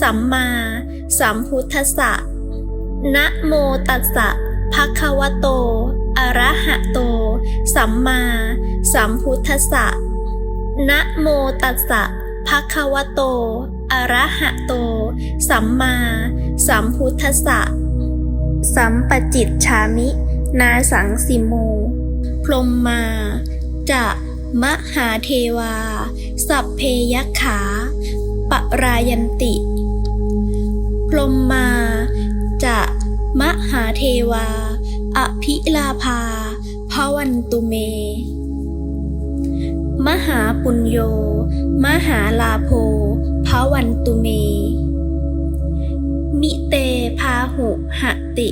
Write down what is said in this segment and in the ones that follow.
สัมมาสัมพุทธะนะโมตัสสะภะคะวะโต อะระหะโต สัมมาสัมพุทธะนะโมตัสสะภะคะวะโต อะระหะโต สัมมาสัมพุทธะสัมปจิตฉามิ นาสังสิโม พรหมมา จะมหาเทวา สัพเพยขาปรายันติ พรมมา จะมหาเทวา อภิลาภาภวันตุเม มหาปุญโย มหาลาโภภวันตุเม มิเตพาหุหติ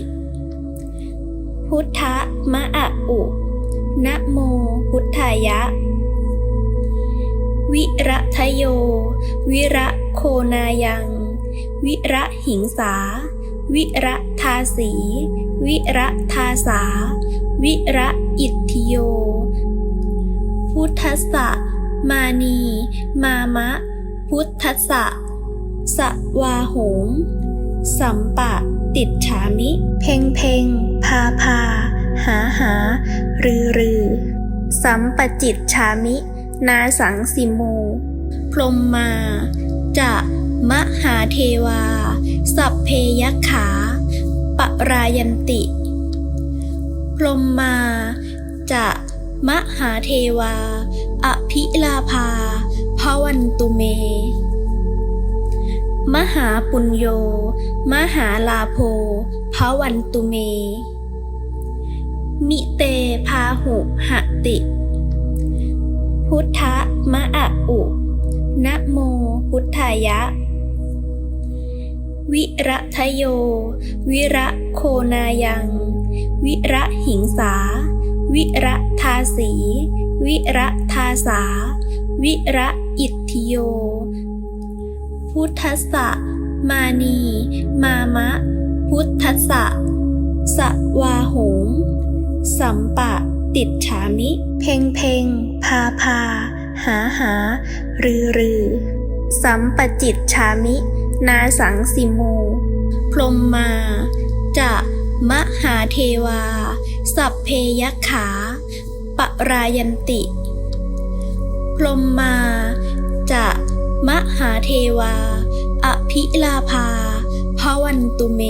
พุทธมะอะอุนะโมพุทธายะ วิระทะโย วิระโคนายัง วิระหิงสา วิระทาสี วิระทาสา วิระอิทธิโย พุทธสะมานี มามะ พุทธัสสะสวาโหม สัมปะติดฉามิ เพ่งเพ่งพาพา หาหา รือรือ สัมปจิตฉามิ นาสังสิโม พรหมมา จะ มหาเทวา สัพเพยขา ปรายันติ พรมมา จะมหาเทวา อภิลาภาภวันตุเม มหาปุญโย มหาลาโภภวันตุเม มิเตพาหุหติ พุทธมะอะอุนะโมพุทธายะ วิระทะโย วิระโคนายัง วิระหิงสา วิระทาสี วิระทาสา วิระอิทธิโย พุทธสะมานี มามะ พุทธัสสะสวาหมสัมปะติดฉามิ เพ่งเพ่งพาพา หาหา รือรือ สัมปจิตฉามิ นาสังสิโม พรมมา จะมหาเทวา สัพเพยขา ปรายันติ พรมมา จะมหาเทวา อภิลาภาภวันตุเม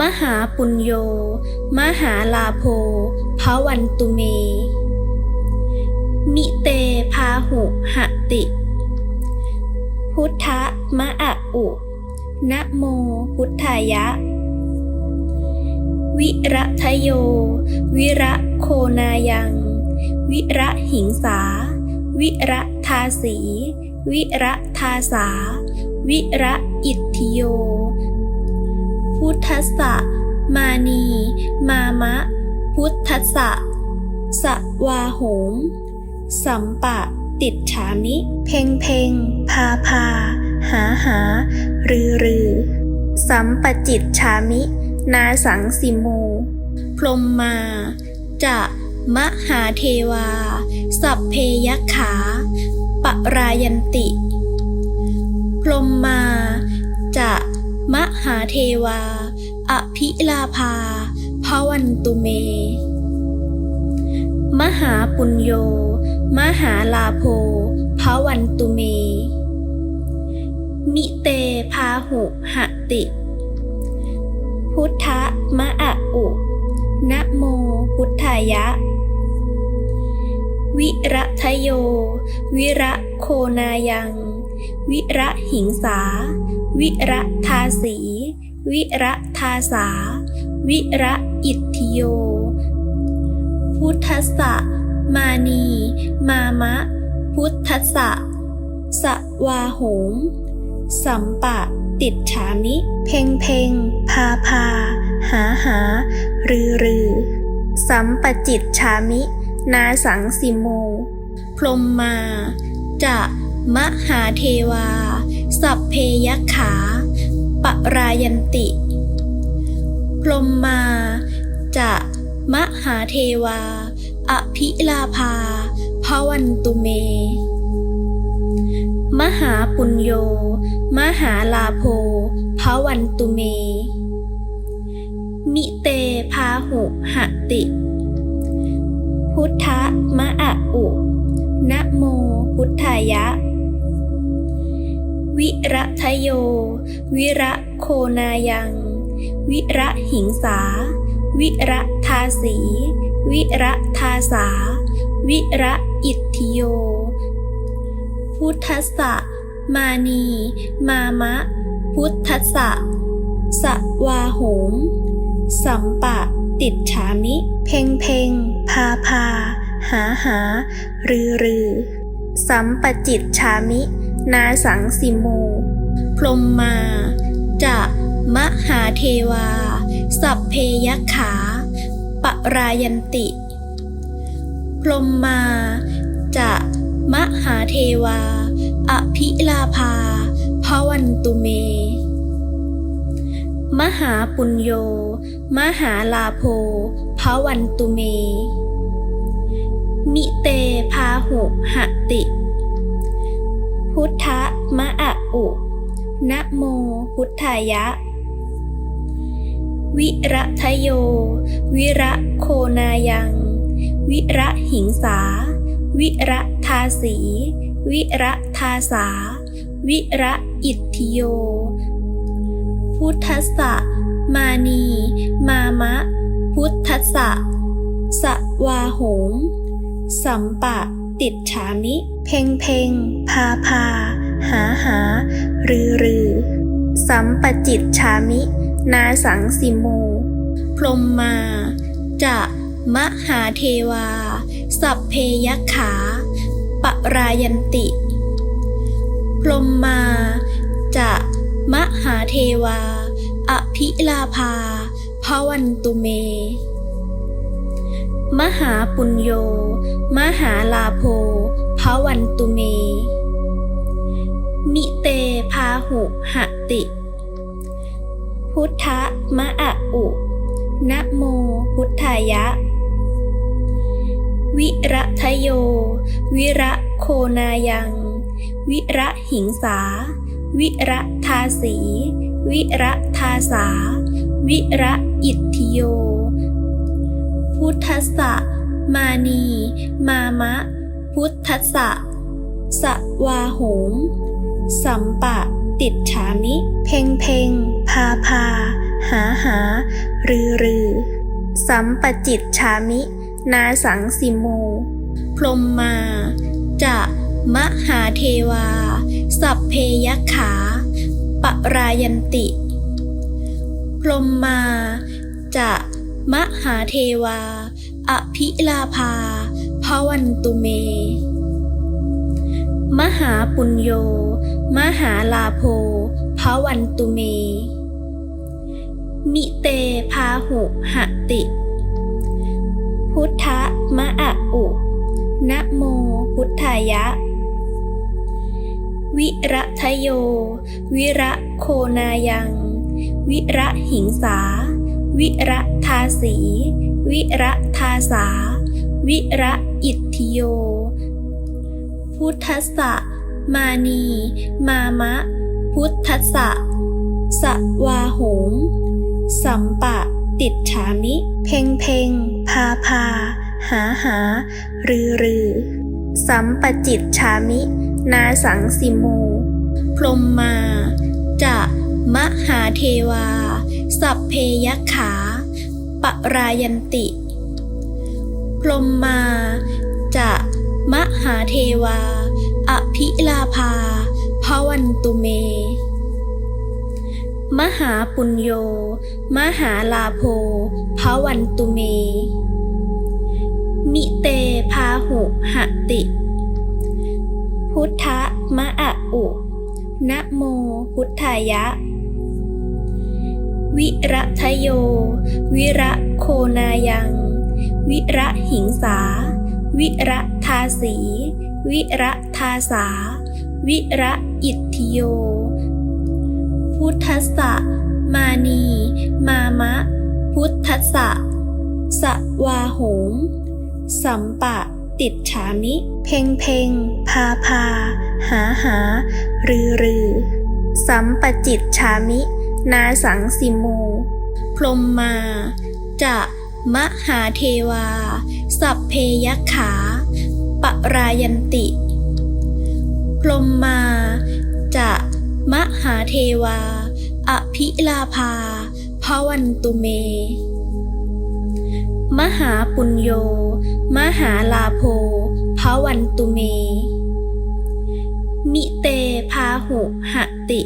มหาปุญโย มหาลาโภภวันตุเม มิเตพาหุหติ พุทธมะอะอุ นะโมพุทธายะ วิระทะโย วิระโคนายัง วิระหิงสา วิระทาสี วิระทาสา วิระอิทธิโย พุทธสะมานี มามะ พุทธัสสะวาโหม สัมปะ ติดฉามิ เพ่งเพ่งพาพา หาหา รือรือ สัมปจิตฉามิ นาสังสิโม พรหมมา จะมหาเทวา สัพเพยัคขา ปรายันติ พรหมมา จะมหาเทวา อภิลาภาภวันตุเม มหาปุญโย มหาลาโภภวันตุเม มิเตพาหุหติ พุทธมะอะอุนะโมพุทธายะ วิระทะโย วิระโคนายัง วิระหิงสา วิระทาสี วิระทาสา วิระอิทธิโย พุทธัสสะ มานี มามะ พุทธัสสะ สวาโหม สัมปะ ติดฉามิ เพ่งเพ่งพาพา หาหา รือรือ สัมปจิตฉามิ นาสังสิโม พรหมมา จะมหาเทวา สัพเพยขา ปรายันติ พรหมมา จะ มหาเทวา อภิลาภาภภวันตุเม มหาปุญโย มหาลาโภภวันตุเม มิเตพาหุหติ พุทธมะอะอุนะโมพุทธายะ วิระทะโย วิระโคนายัง วิระหิงสา วิระทาสี วิระทาสา วิระอิทธิโย พุทธสะมานี มามะ พุทธัสสะสวาโหม สัมปะ ติดฉามิ เพ่งเพ่งพาพา หาหา รือรือ สัมปจิตฉามิ นาสังสิโม พรมมา จะ มหาเทวา สัพเพยขา ปรายันติ พรมมา จะมหาเทวา อภิลาภาภวันตุเม มหาปุญโย มหาลาโภภวันตุเม มิเตพาหุหติ พุทธมะอะอุนะโมพุทธายะ วิระทะโย วิระโคนายัง วิระหิงสา วิระทาสี วิระทาสา วิระอิทธิโย พุทธสะมานี มามะ พุทธัสสะสวาโหม สัมปะ ติดฉามิ เพ่งเพ่งพาพา หาหา รือรือ สัมปจิตฉามิ นาสังสิโม พรมมา จะมหาเทวา สัพเพยขา ปรายันติ พรมมา จะมหาเทวา อภิลาภาภวันตุเม มหาปุญโย มหาลาโภภวันตุเม มิเตพาหุหติ พุทธมะอะอุ นะโมพุทธายะ วิระทะโย วิระโคนายัง วิระหิงสา วิระทาสี วิระทาสา วิระอิทธิโย พุทธสะมานี มามะ พุทธัสสะสวาโหม สัมปะ ติดฉามิ เพ่งเพ่งพาพา หาหา รือรือสัมปจิตฉามิ นาสังสิโม พรหมมา จะมหาเทวา สัพเพยขา ปรายันติ พรหมมา จะมหาเทวา อภิลาภาภวันตุเม มหาปุญโย มหาลาโภภวันตุเม มิเตพาหุหติ พุทธมะอะอุนะโมพุทธายะ วิระทะโย วิระโคนายัง วิระหิงสา วิระทาสี วิระทาสา วิระอิทธิโย พุทธสะ มานี มามะ พุทธัสสะสวาโหมสัมปะ ติดฉามิ เพ่งเพ่งพาพา หาหา รือรือ สัมปจิตฉามิ นาสังสิโม พรมมา จะมหาเทวา สัพเพยขา ปรายันติ พรมมา จะมหาเทวา อภิลาภาภวันตุเม มหาปุญโย มหาลาโภภวันตุเม มิเตพาหุหติ พุทธมะอะอุนะโมพุทธายะ วิระทะโย วิระโคนายัง วิระหิงสา วิระทาสี วิระทาสา วิระอิทธิโย พุทธสะมานี มามะ พุทธัสสะสวาโหม สัมปะติดฉามิ เพ่งเพ่งพาพา หาหา รือรือ สัมปจิตฉามิ นาสังสิโม พรหมมา จะมหาเทวา สัพเพยัคขา รายันติ พรมมา จะมหาเทวา อภิลาภาภวันตุเม มหาปุญโย มหาลาโภภวันตุเม มิเตพาหุหติ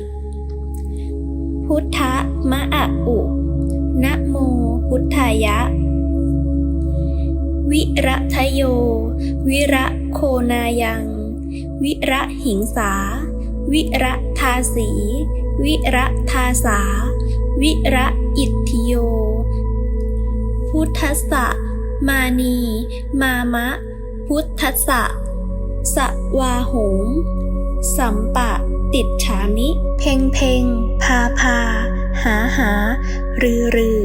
พุทธมะอะอุนะโมพุทธายะ วิระทะโย วิระ โคนายัง วิระหิงสา วิระทาสี วิระทาสา วิระอิทธิโย พุทธสะมานี มามะ พุทธัสสะสวาหง สัมปะติดฉามิ เพ่งเพ่งพาพา หาหา รือรือ